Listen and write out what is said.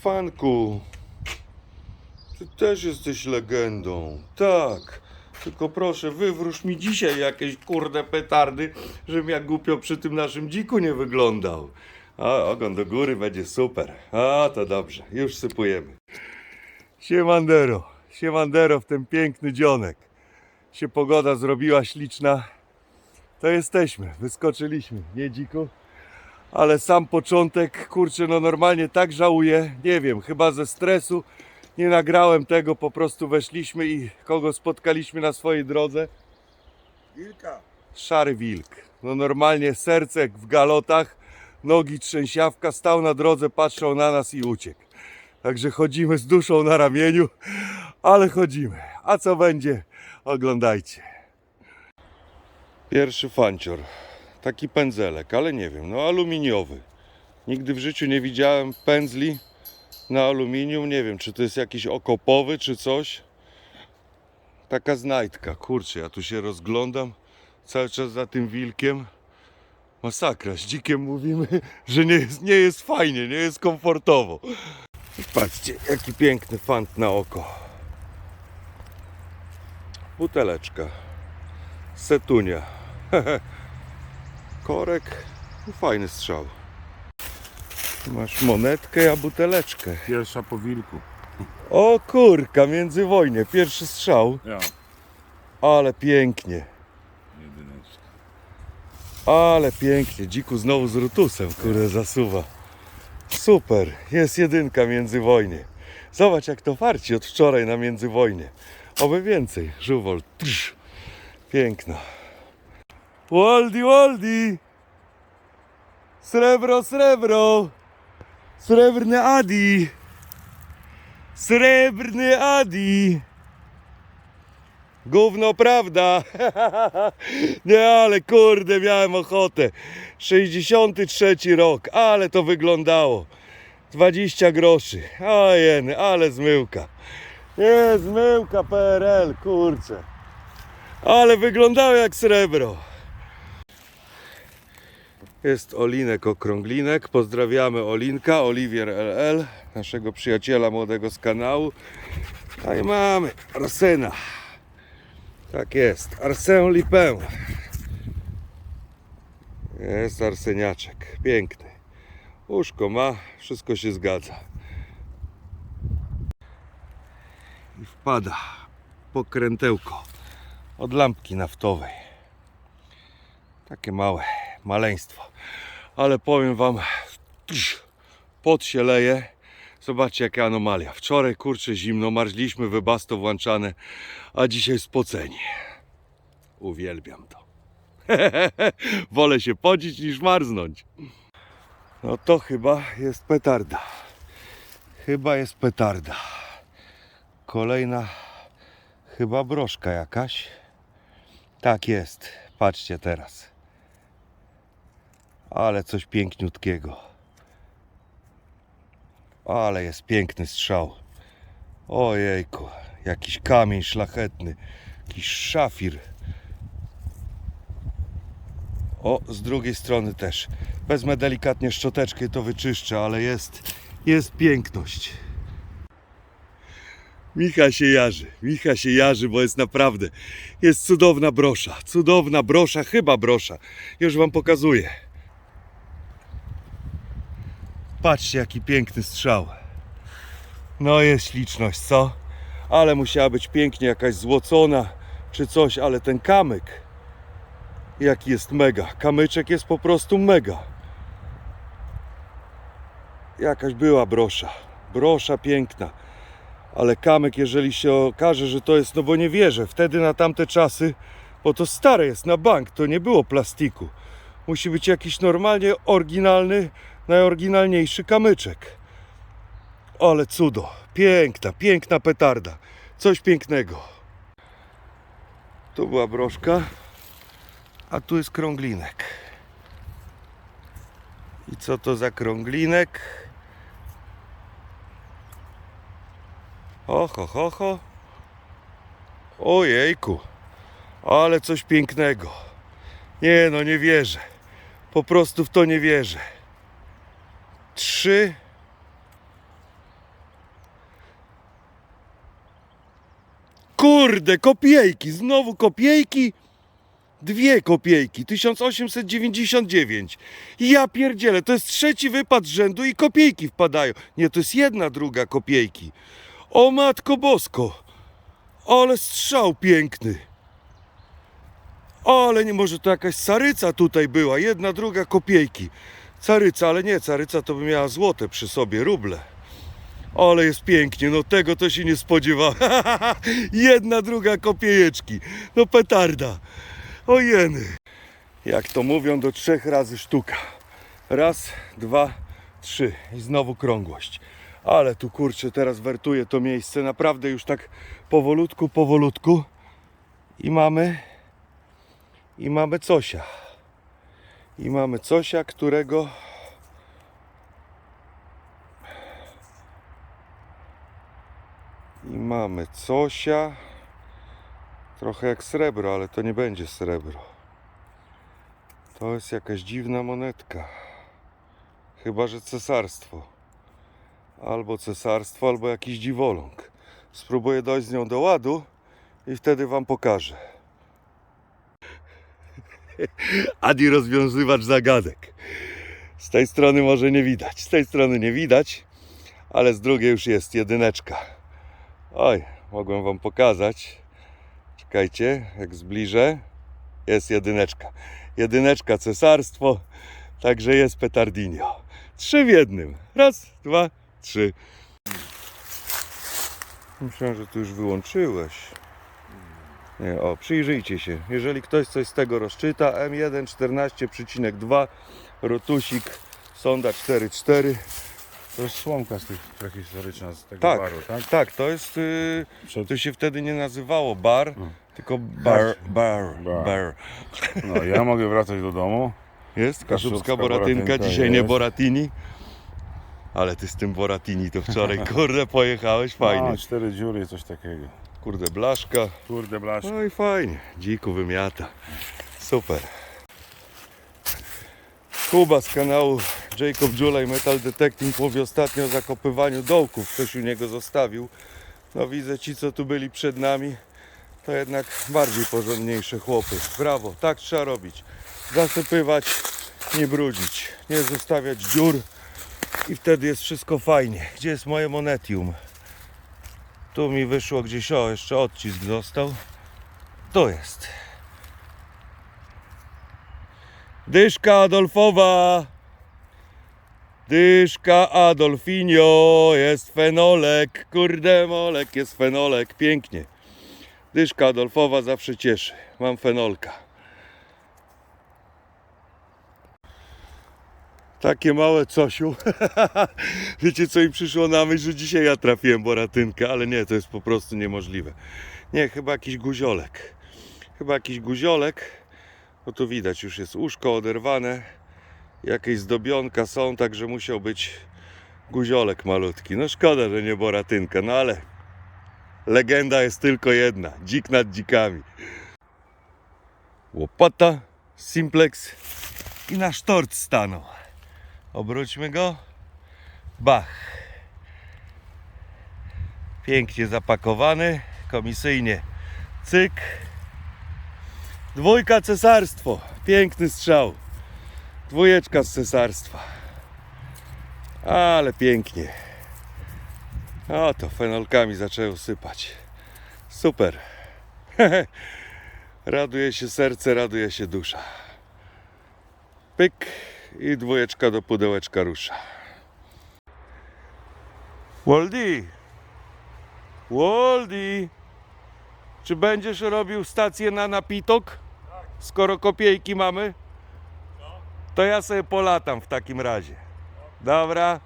Stefanku, ty też jesteś legendą. Tak. Tylko proszę, wywróż mi dzisiaj jakieś kurde petardy, żebym jak głupio przy tym naszym dziku nie wyglądał. A ogon do góry będzie super. A to dobrze, już sypujemy. Siemandero, siemandero w ten piękny dzionek. Się pogoda zrobiła śliczna. To jesteśmy, wyskoczyliśmy, nie dziku? Ale sam początek, kurczę, no normalnie tak żałuję, nie wiem, chyba ze stresu nie nagrałem tego, po prostu weszliśmy i kogo spotkaliśmy na swojej drodze? Wilka. Szary wilk. No normalnie serce w galotach, nogi trzęsiawka, stał na drodze, patrzał na nas i uciekł. Także chodzimy z duszą na ramieniu, ale chodzimy. A co będzie? Oglądajcie. Pierwszy fancior. Taki pędzelek, ale nie wiem, no aluminiowy. Nigdy w życiu nie widziałem pędzli na aluminium. Nie wiem, czy to jest jakiś okopowy, czy coś. Taka znajdka. Kurczę, ja tu się rozglądam cały czas za tym wilkiem. Masakra, z dzikiem mówimy, że nie jest, nie jest fajnie, nie jest komfortowo. Patrzcie, jaki piękny fant na oko. Buteleczka. Setunia. Korek. Fajny strzał. Masz monetkę, a buteleczkę. Pierwsza po wilku. O kurka, międzywojnie, pierwszy strzał. Ja. Ale pięknie. Jedyneczka. Ale pięknie. Dziku znowu z rutusem, kurde, zasuwa. Super. Jest jedynka międzywojnie. Zobacz jak to farci od wczoraj na międzywojnie. Oby więcej. Żuwol. Piękna. Waldi, Waldi. Srebro, srebro. Srebrny Adi. Srebrny Adi. Gówno prawda. Nie, ale kurde, miałem ochotę. 63 rok, ale to wyglądało. 20 groszy. Ojeny, ale zmyłka. Nie, zmyłka PRL, kurczę. Ale wyglądało jak srebro. Jest Olinek Okrąglinek. Pozdrawiamy Olinka, Oliwier LL, naszego przyjaciela młodego z kanału. A i mamy Arsena. Tak jest. Arsène Lipin. Jest arseniaczek. Piękny. Uszko ma, wszystko się zgadza. I wpada pokrętełko od lampki naftowej. Takie małe, maleństwo. Ale powiem wam, pot się leje. Zobaczcie jaka anomalia. Wczoraj kurczę zimno, marzliśmy wybasto włączane, a dzisiaj spoceni. Uwielbiam to. Wolę się podzić niż marznąć. No to chyba jest petarda. Chyba jest petarda. Kolejna chyba broszka jakaś. Tak jest. Patrzcie teraz. Ale coś piękniutkiego. Ale jest piękny strzał. Ojejku, jakiś kamień szlachetny, jakiś szafir. O, z drugiej strony też. Wezmę delikatnie szczoteczkę i to wyczyszczę, ale jest, jest piękność. Micha się jarzy, Micha się jarzy, bo jest naprawdę, jest cudowna brosza, cudowna brosza, chyba brosza. Już wam pokazuję. Patrzcie, jaki piękny strzał. No jest śliczność, co? Ale musiała być pięknie jakaś złocona czy coś, ale ten kamyk jaki jest mega. Kamyczek jest po prostu mega. Jakaś była brosza. Brosza piękna. Ale kamyk, jeżeli się okaże, że to jest, no bo nie wierzę, wtedy na tamte czasy, bo to stare jest na bank, to nie było plastiku. Musi być jakiś normalnie oryginalny, najoryginalniejszy kamyczek. Ale cudo. Piękna, piękna petarda. Coś pięknego. Tu była broszka, a tu jest krąglinek. I co to za krąglinek? Ho, ho, ho, ho. Ojejku, ale coś pięknego. Nie no, nie wierzę. Po prostu w to nie wierzę trzy Kurde, kopiejki, znowu kopiejki. Dwie kopiejki, 1899. Ja pierdzielę, to jest trzeci wypad z rzędu i kopiejki wpadają. Nie, to jest jedna druga kopiejki. O matko bosko, ale strzał piękny. Ale nie może to jakaś saryca tutaj była, jedna druga kopiejki. Caryca, ale nie, caryca to by miała złote przy sobie, ruble. Ale jest pięknie, no tego to się nie spodziewałem. Jedna, druga kopiejeczki. No petarda. O jeny. Jak to mówią, do trzech razy sztuka. Raz, dwa, trzy. I znowu krągłość. Ale tu kurczę, teraz wertuję to miejsce. Naprawdę już tak powolutku, powolutku. I mamy... I mamy cosia. I mamy cosia, którego I mamy cosia. Trochę jak srebro, ale to nie będzie srebro. To jest jakaś dziwna monetka. Chyba, że cesarstwo. Albo cesarstwo, albo jakiś dziwoląg. Spróbuję dojść z nią do ładu i wtedy wam pokażę. Adi rozwiązywacz zagadek. Z tej strony może nie widać, z tej strony nie widać, ale z drugiej już jest jedyneczka. Oj, mogłem wam pokazać. Czekajcie, jak zbliżę. Jest jedyneczka. Jedyneczka cesarstwo, także jest petardinio. Trzy w jednym. Raz, dwa, trzy. Myślałem, że tu już wyłączyłeś. Nie, o, przyjrzyjcie się. Jeżeli ktoś coś z tego rozczyta, M1 14,2, rotusik, sonda 4,4. To jest słomka z tych prehistoryczna, z tego Tak, baru, tak? tak, to jest. Yy, Przed... to się wtedy nie nazywało bar, No. tylko bar, bar, Bar. bar. No, ja mogę wracać do domu. Jest kaszubska boratynka, boratynka dzisiaj nie jest. Boratini. Ale ty z tym Boratini to wczoraj, kurde, pojechałeś fajnie. No, cztery dziury, coś takiego. Kurde, blaszka. Kurde blaszka. No i fajnie, dziku wymiata. Super. Kuba z kanału Jacob Julej Metal Detecting mówi ostatnio o zakopywaniu dołków. Ktoś u niego zostawił. No widzę ci, co tu byli przed nami, to jednak bardziej porządniejsze chłopy. Brawo, tak trzeba robić. Zasypywać, nie brudzić, nie zostawiać dziur i wtedy jest wszystko fajnie. Gdzie jest moje monetium? Tu mi wyszło gdzieś, o, jeszcze odcisk został. To jest. Dyszka Adolfowa. Dyszka Adolfinio. Jest fenolek. Kurde molek, jest fenolek. Pięknie. Dyszka Adolfowa zawsze cieszy. Mam fenolka. Takie małe cosiu. Wiecie co mi przyszło na myśl, że dzisiaj ja trafiłem boratynkę, ale nie, to jest po prostu niemożliwe. Nie, chyba jakiś guziolek. Chyba jakiś guziolek. Bo tu widać, już jest uszko oderwane. Jakieś zdobionka są, także musiał być guziolek malutki. No szkoda, że nie boratynka, no ale legenda jest tylko jedna. Dzik nad dzikami. Łopata, simplex i nasz tort stanął. Obróćmy go. Bach. Pięknie zapakowany, komisyjnie. Cyk. Dwójka cesarstwo. Piękny strzał. Dwójeczka z cesarstwa. Ale pięknie. O, to fenolkami zaczęło sypać. Super. raduje się serce, raduje się dusza. Pyk i dwójeczka do pudełeczka rusza. Waldi! Waldi! Czy będziesz robił stację na napitok? Skoro kopiejki mamy? To ja sobie polatam w takim razie. Dobra.